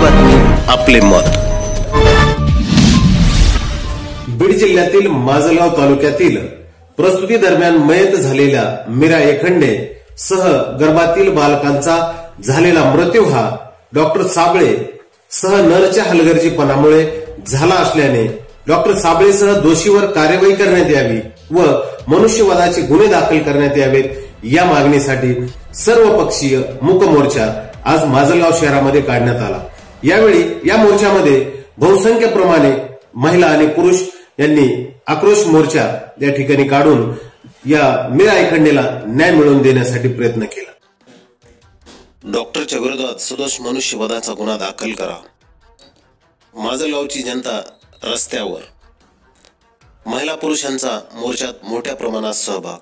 बातमी आपले मत. बीड जिल्ह्यातील माजलगाव तालुक्यातील प्रस्तुती दरम्यान मयत झालेल्या मीरा एखंडे सह गर्भातील बालकांचा झालेला मृत्यू हा डॉक्टर साबळे सह नरच्या हलगर्जीपणामुळे झाला असल्याने डॉक्टर साबळेसह दोषीवर कार्यवाही करण्यात यावी व मनुष्यवधाचे गुन्हे दाखल करण्यात यावेत या मागणीसाठी सर्व पक्षीय मूक मोर्चा आज माजलगाव शहरामध्ये काढण्यात आला. यावेळी या मोर्चामध्ये बहुसंख्यप्रमाणे महिला आणि पुरुष यांनी आक्रोश मोर्चा या ठिकाणी काढून या मीरा ऐखंडेला न्याय मिळवून देण्यासाठी प्रयत्न केला. डॉक्टरच्या विरोधात सदोष मनुष्यवधाचा गुन्हा दाखल करा. माजलगावची जनता रस्त्यावर. महिला पुरुषांचा मोर्चात मोठ्या प्रमाणात सहभाग.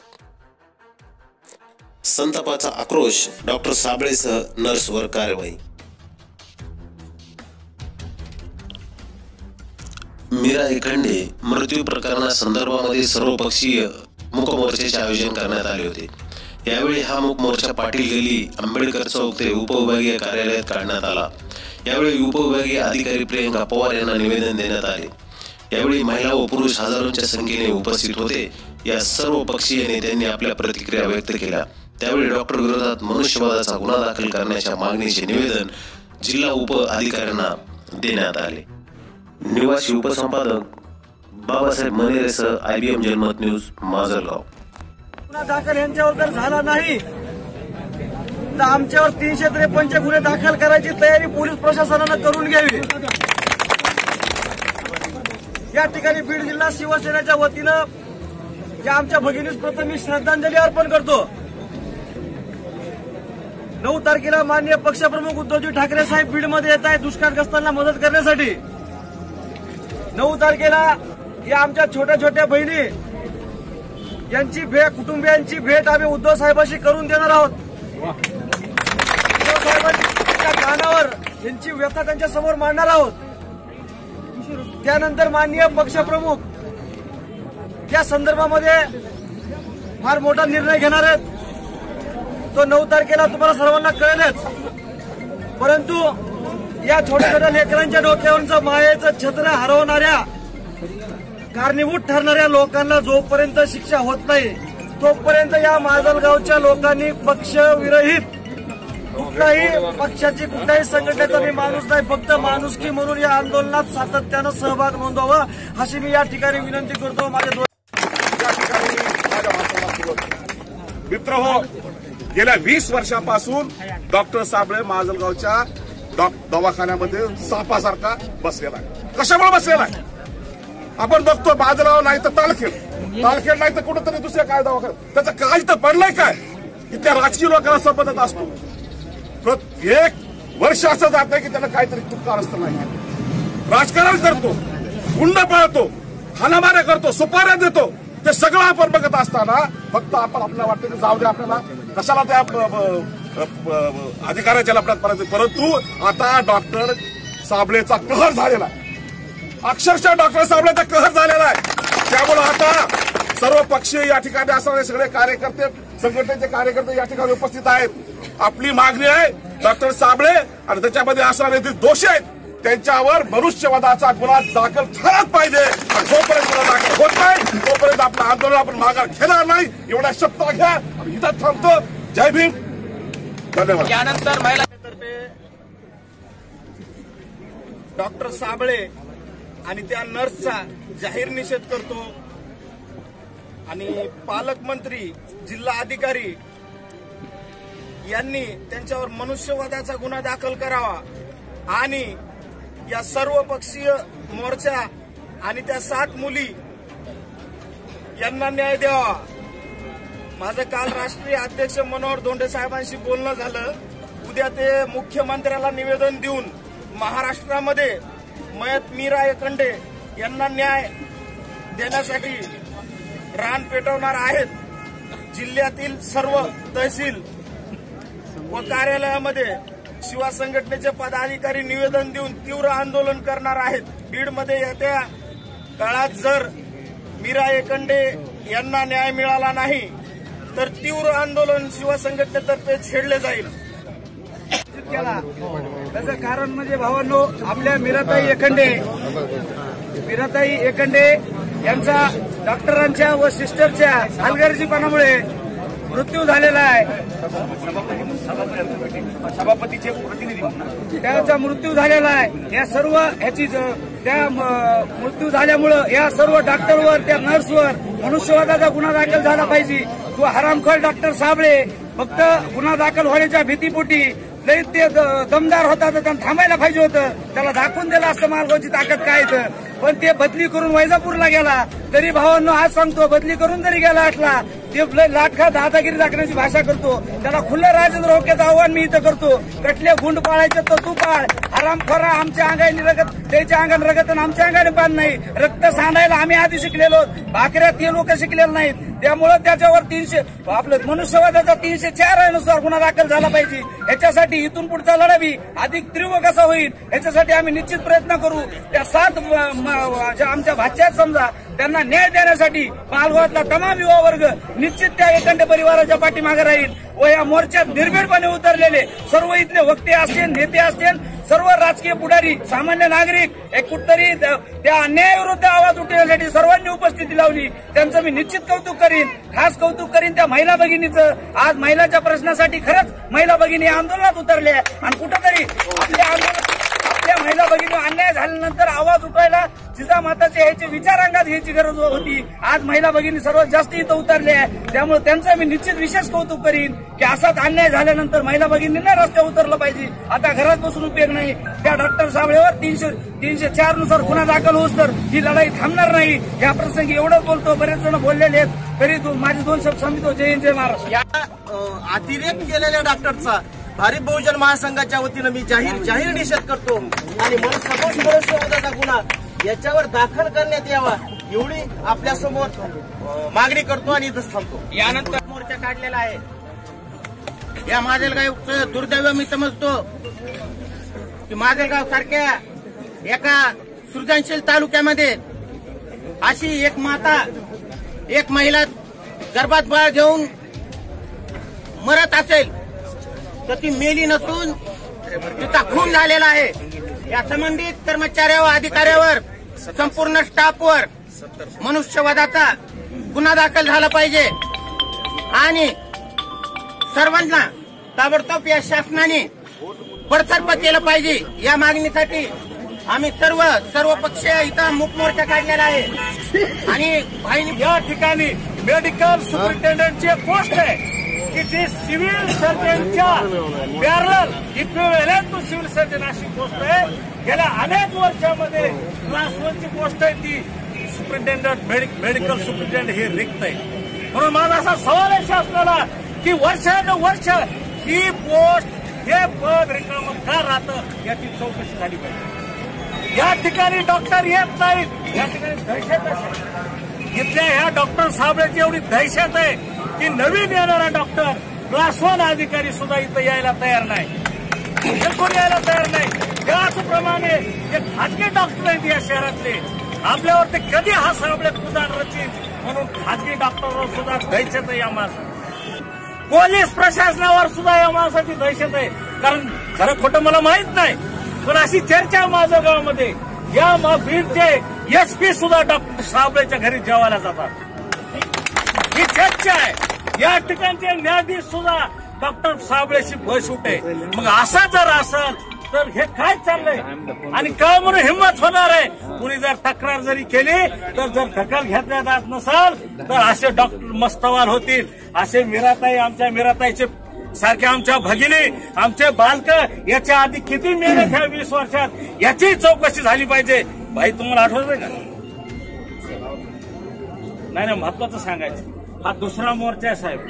संतापाचा आक्रोश डॉक्टर साबळेसह नर्सवर कारवाई. मीरा एखंडे मृत्यू प्रकरणासंदर्भामध्ये सर्वपक्षीय मूक मोर्चाचे आयोजन करण्यात आले होते. यावेळी हा मूक मोर्चा पाटील गेली आंबेडकर चौक ते उपविभागीय कार्यालयात काढण्यात आला. यावेळी उपविभागीय अधिकारी प्रियंका पवार यांना निवेदन देण्यात आले. यावेळी महिला व पुरुष हजारोंच्या संख्येने उपस्थित होते. या सर्व पक्षीय नेत्यांनी आपल्या प्रतिक्रिया व्यक्त केल्या. त्यावेळी डॉक्टर विरोधात मनुष्यवादाचा गुन्हा दाखल करण्याच्या मागणीचे निवेदन जिल्हा उप अधिकाऱ्यांना देण्यात आले. निवासी उपसंपादक बाबासाहेब मनेरेसह एम जनमत न्यूज माजलगाव. गुन्हा दाखल यांच्यावर जर झाला नाही. तर आमच्यावर तीनशे त्रेपन्नचे गुन्हे दाखल करायची तयारी पोलीस प्रशासनानं करून घ्यावी. या ठिकाणी बीड जिल्हा शिवसेनेच्या वतीनं या आमच्या भगिनीस प्रथम मी श्रद्धांजली अर्पण करतो. नऊ तारखेला माननीय पक्षप्रमुख उद्धवजी ठाकरे साहेब बीडमध्ये येत आहेत दुष्काळग्रस्तांना मदत करण्यासाठी. नऊ तारखेला या आमच्या छोट्या छोट्या बहिणी यांची भेट कुटुंबियांची भेट आम्ही उद्धव साहेबांशी करून देणार आहोत. उद्धव साहेबांच्या कानावर यांची व्यथा त्यांच्यासमोर मांडणार आहोत. त्यानंतर माननीय पक्षप्रमुख या संदर्भामध्ये फार मोठा निर्णय घेणार आहेत. तो नऊ तारखेला तुम्हाला सर्वांना कळेलच. परंतु या छोट्या छोट्या लेकरांच्या डोक्यावरचं मायेचं छत्र हरवणाऱ्या कारणीभूत ठरणाऱ्या लोकांना जोपर्यंत शिक्षा होत नाही तोपर्यंत या माजलगावच्या लोकांनी पक्षविरहित कुठल्याही पक्षाची कुठल्याही संघटनेचा मी माणूस नाही फक्त माणुसकी म्हणून या आंदोलनात सातत्यानं सहभाग नोंदवावा अशी मी या ठिकाणी विनंती करतो. माझ्या मित्र हो गेल्या वीस वर्षापासून डॉक्टर साबळे माजलगावच्या दवाखान्यामध्ये सापासारखा बसलेला आहे. कशामुळे बसलेला आहे? आपण बघतो बाजराव नाही तर तालखेड. तालखेड नाही तर कुठंतरी दुसऱ्या काय दवाखान्यात. त्याचं काय तर पडलंय काय? की त्या राजकीय लोकांना संबंधित असतो. प्रत्येक वर्ष असं जात नाही की त्याला काहीतरी चुका असतं नाही. राजकारण करतो गुंड पाळतो हानामाऱ्या करतो सुपाऱ्या देतो. ते सगळं आपण बघत असताना फक्त आपण आपल्याला वाटतं की जाऊ दे आपल्याला. कशाला त्या अधिकाराच्या ब- ब- लपड्यात पडायचं. परंतु आता डॉक्टर साबळेचा कहर झालेला आहे. अक्षरशः डॉक्टर साबळेचा कहर झालेला आहे. त्यामुळे आता सर्व पक्षीय या ठिकाणी असणारे सगळे कार्यकर्ते संघटनेचे कार्यकर्ते या ठिकाणी उपस्थित आहेत. आपली मागणी आहे डॉक्टर साबळे आणि त्याच्यामध्ये असणारे जे दोषी आहेत त्यांच्यावर मनुष्यवादाचा गुन्हा दाखल झालाच पाहिजे. जोपर्यंत गुन्हा दाखल होत नाही तोपर्यंत आपलं आंदोलन आपण माघार घेणार नाही. एवढा शब्द घ्या. इथं थांबतो. जय भीम. धन्यवाद. यानंतर महिलातर्फे डॉक्टर साबळे आणि त्या नर्सचा जाहीर निषेध करतो. आणि पालकमंत्री जिल्हा अधिकारी यांनी त्यांच्यावर मनुष्यवादाचा गुन्हा दाखल करावा. आणि या सर्व पक्षीय मोर्चा आणि त्या सात मुली यांना न्याय द्यावा. माझं काल राष्ट्रीय अध्यक्ष मनोहर धोंडे साहेबांशी बोलणं झालं. उद्या ते मुख्यमंत्र्याला निवेदन देऊन महाराष्ट्रामध्ये मयत मीरा एकंडे यांना न्याय देण्यासाठी रान पेटवणार आहेत. जिल्ह्यातील सर्व तहसील व कार्यालयामध्ये शिवा संघटनेचे पदाधिकारी निवेदन देऊन तीव्र आंदोलन करणार आहेत. बीडमध्ये येत्या काळात जर मीरा एकंडे यांना न्याय मिळाला नाही तर तीव्र आंदोलन शिवा संघटनेतर्फे छेडले जाईल. केला त्याचं कारण म्हणजे भावांनो आपल्या मीराताई एकंडे मीराताई एखंडे यांचा डॉक्टरांच्या व सिस्टरच्या हलगर्जीपणामुळे मृत्यू झालेला आहे. सभापतीचे प्रतिनिधी त्याचा मृत्यू झालेला आहे. या सर्व ह्याची त्या म- मृत्यू झाल्यामुळं या सर्व डॉक्टरवर त्या नर्सवर मनुष्यवादाचा गुन्हा दाखल झाला पाहिजे. तो हरामखोर डॉक्टर साबळे. फक्त गुन्हा दाखल होण्याच्या भीतीपोटी लई ते दमदार होता तर त्यांना थांबायला पाहिजे होतं. त्याला दाखवून दिलं असतं मार्गाची ताकद काय तर. पण ते बदली करून वैजापूरला गेला. तरी भावांनो आज सांगतो बदली करून जरी गेला असला ते लय लाटखा दादागिरी दाखवण्याची भाषा करतो त्याला खुलं राजेंद्र होक्याचं आव्हान मी इथं करतो. कटले गुंड पाळायचे तर तू पाळ. आराम खरा आमच्या अंगाने रगत त्याच्या अंगाने रगत आणि आमच्या अंगाने पान नाही. रक्त सांडायला आम्ही आधी शिकलेलो भाकऱ्या ते लोक शिकलेले नाहीत. त्यामुळं त्याच्यावर तीनशे आपलं मनुष्यवादाचा तीनशे चारनुसार गुन्हा दाखल झाला पाहिजे. याच्यासाठी इथून पुढचा लढावी अधिक तीव्र कसा होईल? याच्यासाठी आम्ही निश्चित प्रयत्न करू. त्या सात म- ज्या आमच्या भाच्यात समजा त्यांना न्याय देण्यासाठी मालगावातला तमाम युवा वर्ग निश्चित त्या एकंड परिवाराच्या पाठीमागे राहील व या मोर्चात निर्भीडपणे उतरलेले सर्व इथले वक्ते असतील नेते असतील सर्व राजकीय पुढारी सामान्य नागरिक एक कुठतरी त्या अन्यायाविरुद्ध आवाज उठवण्यासाठी सर्वांनी उपस्थिती लावली. त्यांचं मी निश्चित कौतुक करीन खास कौतुक करीन त्या महिला भगिनीचं. आज महिलाच्या प्रश्नासाठी खरंच महिला भगिनी आंदोलनात उतरल्या. आणि कुठंतरी आपल्या आंदोलन त्या महिला भगिनी अन्याय झाल्यानंतर आवाज उठवायला जिजामाताचे ह्याचे विचार अंगात घ्यायची गरज होती. आज महिला भगिनी सर्वात जास्त इथं उतरल्या त्यामुळे त्यांचं मी निश्चित विशेष कौतुक करीन की असाच अन्याय झाल्यानंतर महिला भगिनींना रस्त्यावर उतरलं पाहिजे. आता घरात बसून उपयोग नाही. त्या डॉक्टर साबळेवर तीनशे तीनशे चारनुसार गुन्हा दाखल होत तर ही लढाई थांबणार नाही. या प्रसंगी एवढं बोलतो बरेच जण बोललेले आहेत. तरी माझे दोन शब्द सांगतो जय जय महाराष्ट्र. या अतिरेक केलेल्या डॉक्टरचा भारिप बहुजन महासंघाच्या वतीनं मी जाहीर जाहीर निषेध करतो. आणि मला सपोज मनुष्यवधाचा गुन्हा याच्यावर दाखल करण्यात यावा एवढी आपल्यासमोर मागणी करतो आणि इथंच थांबतो. यानंतर मोर्चा काढलेला आहे. या माजलगाव दुर्दैव मी समजतो की माजलगाव सारख्या एका सृजनशील तालुक्यामध्ये अशी एक माता एक महिला गर्भात बाळ घेऊन मरत असेल तर ती मेली नसून तिचा खून झालेला आहे. या संबंधित कर्मचाऱ्यावर अधिकाऱ्यावर संपूर्ण स्टाफवर मनुष्यवादाचा गुन्हा दाखल झाला पाहिजे. आणि सर्वांना ताबडतोब या शासनाने बडतर्फ केलं पाहिजे. या मागणीसाठी आम्ही सर्व सर्व पक्षीय इथं मुख मोर्चा काढलेला आहे. आणि या ठिकाणी मेडिकल सुपरिटेंडंटची पोस्ट आहे. की जी civil सर्जनच्या parallel equivalent to civil surgeon अशी पोस्ट आहे. गेल्या अनेक वर्षामध्ये क्लास वनची पोस्ट आहे ती. सुप्रिंटेंडंट मेडिकल सुप्रिंटेंडंट हे रिक्त आहे. म्हणून माझा असा सवाल आहे शासनाला की वर्षानुवर्ष ही पोस्ट हे पद रिकाम का राहतं याची चौकशी झाली पाहिजे. या ठिकाणी डॉक्टर येत नाहीत. या ठिकाणी दहशत असेल. इथल्या ह्या डॉक्टर साहेबांची एवढी दहशत आहे. की नवीन येणारा डॉक्टर क्लास वन अधिकारी सुद्धा इथं यायला तयार नाही. बिलकुल यायला तयार नाही. त्याचप्रमाणे जे खाजगी डॉक्टर आहेत या शहरातले. आपल्यावर ते कधी हा साबळे कुदार रचित म्हणून खाजगी डॉक्टरवर सुद्धा दहशत आहे या माणसाची पोलीस प्रशासनावर सुद्धा या माणसाची दहशत आहे. कारण खरं खोटं मला माहीत नाही पण अशी चर्चा आहे माझ्या गावामध्ये. या म- बीडचे एसपी सुद्धा डॉक्टर साबळेच्या घरी जेवायला जातात. ही चर्चा आहे. या ठिकाणचे न्यायाधीश सुद्धा डॉक्टर साबळेशी बस उठे. मग असा जर असेल तर हे काय चाललंय? आणि का म्हणून हिंमत होणार आहे. कुणी जर तक्रार जरी केली तर जर दखल घेतल्या जात नसाल तर असे डॉक्टर मस्तवाल होतील. असे मिराताई आमच्या मिराताईचे सारख्या आमच्या भगिनी आमचे बालक याच्या आधी किती मेहनत ह्या वीस वर्षात? याची चौकशी झाली पाहिजे. भाई तुम्हाला आठवत का? नाही नाही महत्वाचं सांगायचं. हा दुसरा मोर्चा आहे साहेब.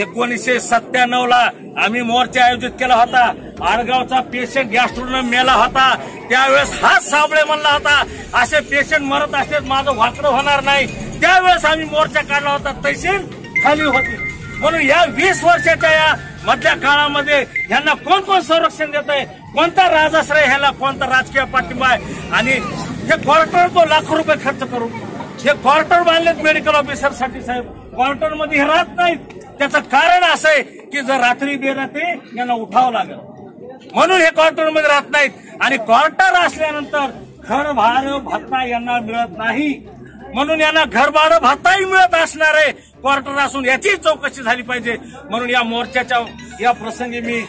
एकोणीसशे सत्त्याण्णव ला आम्ही मोर्चा आयोजित केला होता. आडगावचा पेशंट गॅस्ट्रोन मेला होता. त्यावेळेस हाच साबळे म्हणला होता असे पेशंट मरत असते माझं वाकडं होणार नाही. त्यावेळेस आम्ही मोर्चा काढला होता. तहसील खाली होती. म्हणून या वीस वर्षाच्या या मधल्या काळामध्ये यांना कोण कोण संरक्षण देत आहे कोणता राजाश्रय ह्याला कोणता राजकीय पाठिंबा आहे? आणि हे क्वार्टर तो लाखो रुपये खर्च करू हे क्वार्टर बांधलेत मेडिकल ऑफिसरसाठी साहेब. क्वार्टरमध्ये हे राहत नाहीत. त्याचं कारण असं आहे की जर रात्री बेरात्री यांना उठावं लागेल. म्हणून हे क्वार्टरमध्ये राहत नाहीत. आणि क्वार्टर असल्यानंतर घर भाडं भत्ता यांना मिळत नाही. म्हणून यांना घर भाडं भत्ताही मिळत असणार आहे. क्वार्टर असून याची चौकशी झाली पाहिजे. म्हणून या मोर्चाच्या या प्रसंगी मी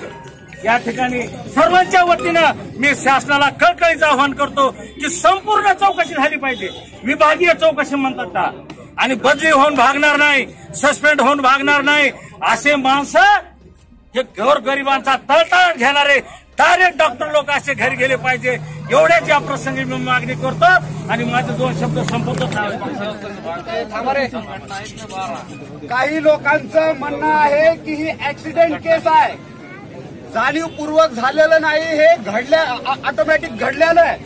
या ठिकाणी सर्वांच्या वतीनं मी शासनाला कळकळीचं आवाहन करतो की संपूर्ण चौकशी झाली पाहिजे. विभागीय चौकशी म्हणतात का? आणि बदली होऊन भागणार नाही सस्पेंड होऊन भागणार नाही. असे माणसं हे गोरगरिबांचा तळतळ घेणारे डायरेक्ट डॉक्टर लोक असे घरी गेले पाहिजे. एवढ्याच या प्रसंगी मी मागणी करतो आणि माझे दोन शब्द संपवतो. काही लोकांचं म्हणणं आहे की ही ऍक्सिडेंट केस आहे. जाणीवपूर्वक झालेलं नाही हे घडल्या ऑटोमॅटिक घडलेलं आहे.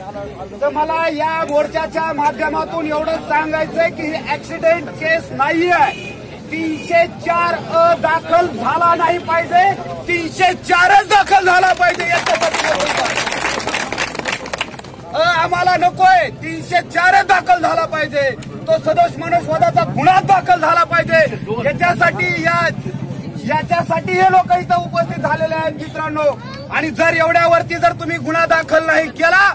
तर मला या मोर्चाच्या माध्यमातून एवढंच सांगायचंय की ही ऍक्सिडेंट केस नाही आहे तीनशे चार अ दाखल झाला नाही पाहिजे तीनशे चारच दाखल झाला पाहिजे याच्यासाठी अ, आम्हाला नकोय तीनशे चारच दाखल झाला पाहिजे. तो सदोष मनुष्यवादाचा गुन्हा दाखल झाला पाहिजे. याच्यासाठी या याच्यासाठी हे लोक इथं उपस्थित झालेले आहेत मित्रांनो. आणि जर एवढ्यावरती जर तुम्ही गुन्हा दाखल नाही केला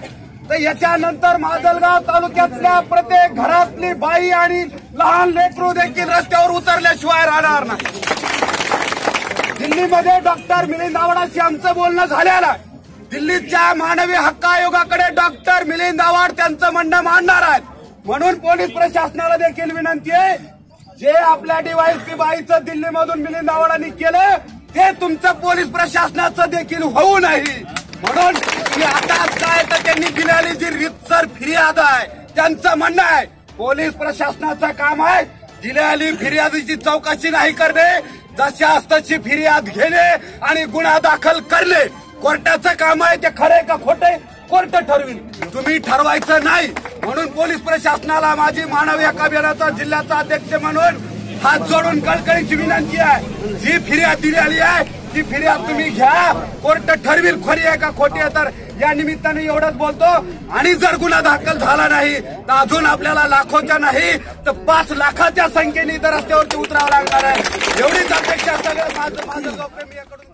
तर याच्यानंतर माजलगाव तालुक्यातल्या प्रत्येक घरातली बाई आणि लहान लेकरू देखील रस्त्यावर उतरल्याशिवाय राहणार नाही. दिल्लीमध्ये डॉक्टर मिलिंद आव्हाडाशी आमचं बोलणं झालेलं आहे. दिल्लीच्या मानवी हक्क आयोगाकडे डॉक्टर मिलिंद आव्हाड त्यांचं म्हणणं मांडणार आहेत. म्हणून पोलीस प्रशासनाला देखील विनंती आहे जे आपल्या डिवाईस बाईचं दिल्लीमधून मिलिंद आव्हाडांनी केलं ते तुमचं पोलीस प्रशासनाचं देखील होऊ नाही. म्हणून ही आता काय तर त्यांनी दिलेली जी रितसर फिर्याद आहे त्यांचं म्हणणं आहे पोलीस प्रशासनाचं काम आहे दिलेली फिर्यादीची चौकशी नाही करणे जशा तशी फिर्याद घेणे आणि गुन्हा दाखल करणे. कोर्टाचं काम आहे ते खरे का खोटे? कोर्ट ठरवील तुम्ही ठरवायचं नाही. म्हणून पोलीस प्रशासनाला माझी मानवी हक्क जिल्ह्याचा अध्यक्ष म्हणून हात जोडून कळकळीची विनंती आहे. जी फिर्याद दिलेली आहे ती फिर्याद तुम्ही घ्या. कोर्ट ठरवील खरी आहे का खोटी आहे तर या निमित्ताने एवढंच बोलतो. आणि जर गुन्हा दाखल झाला नाही तर अजून आपल्याला लाखोच्या नाही तर पाच लाखाच्या संख्येने इतर रस्त्यावरती उतरावं लागणार आहे. एवढीच अपेक्षा सगळं माझं माझं लोकप्रेमी याकडून